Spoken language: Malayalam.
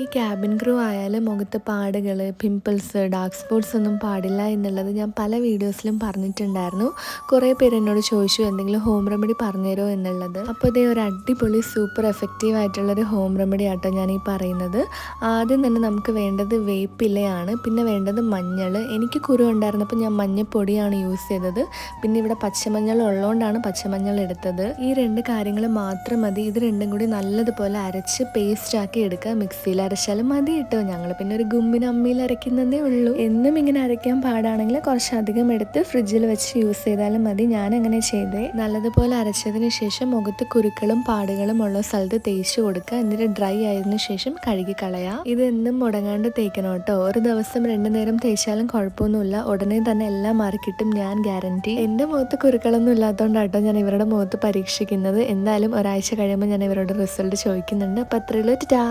ഈ ക്യാബിൻ ക്രൂ ആയാലും മുഖത്ത് പാടുകൾ പിംപിൾസ് ഡാർക്ക് സ്പോട്ട്സ് ഒന്നും പാടില്ല എന്നുള്ളത് ഞാൻ പല വീഡിയോസിലും പറഞ്ഞിട്ടുണ്ടായിരുന്നു. കുറേ പേര് എന്നോട് ചോദിച്ചു എന്തെങ്കിലും ഹോം റെമഡി പറഞ്ഞുതരോ എന്നുള്ളത്. അപ്പോൾ ഇതേ ഒരു അടിപൊളി സൂപ്പർ എഫക്റ്റീവ് ആയിട്ടുള്ളൊരു ഹോം റെമഡി ആട്ടോ ഞാൻ ഈ പറയുന്നത്. ആദ്യം തന്നെ നമുക്ക് വേണ്ടത് വേപ്പിലയാണ് പിന്നെ വേണ്ടത് മഞ്ഞൾ എനിക്ക് കുരു ഉണ്ടായിരുന്നപ്പോൾ ഞാൻ മഞ്ഞപ്പൊടിയാണ് യൂസ് ചെയ്തത്. പിന്നെ ഇവിടെ പച്ചമഞ്ഞൾ ഉള്ളതുകൊണ്ടാണ് പച്ചമഞ്ഞൾ എടുത്തത്. ഈ രണ്ട് കാര്യങ്ങൾ മാത്രം മതി. ഇത് രണ്ടും കൂടി നല്ലതുപോലെ അരച്ച് പേസ്റ്റാക്കി എടുക്കുക മിക്സിയിൽ അരച്ചാലും മതി കേട്ടോ. ഞങ്ങൾ പിന്നെ ഒരു ഗുമ്മിന് അമ്മിയിൽ അരയ്ക്കുന്നതേ ഉള്ളൂ. എന്നും ഇങ്ങനെ അരയ്ക്കാൻ പാടാണെങ്കിൽ കുറച്ചധികം എടുത്ത് ഫ്രിഡ്ജിൽ വെച്ച് യൂസ് ചെയ്താലും മതി. ഞാൻ അങ്ങനെ ചെയ്തേ. നല്ലതുപോലെ അരച്ചതിന് ശേഷം മുഖത്ത് കുരുക്കളും പാടുകളും ഉള്ള സ്ഥലത്ത് തേച്ച് കൊടുക്കുക. എന്നിട്ട് ഡ്രൈ ആയതിനു ശേഷം കഴുകി കളയാം. ഇത് എന്നും മുടങ്ങാണ്ട് തേക്കണം കേട്ടോ. ഒരു ദിവസം രണ്ടു നേരം തേച്ചാലും കുഴപ്പമൊന്നുമില്ല. ഉടനെ തന്നെ എല്ലാം മാറിക്കിട്ടും ഞാൻ ഗ്യാരണ്ടി എന്റെ മുഖത്ത് കുരുക്കളൊന്നും ഇല്ലാത്തതുകൊണ്ടാട്ടോ ഞാൻ ഇവരുടെ മുഖത്ത് പരീക്ഷിക്കുന്നത്. എന്തായാലും ഒരാഴ്ച കഴിയുമ്പോൾ ഞാൻ ഇവരോട് റിസൾട്ട് ചോദിക്കുന്നുണ്ട്. അപ്പൊ അത്രയുള്ളൂ ടാ.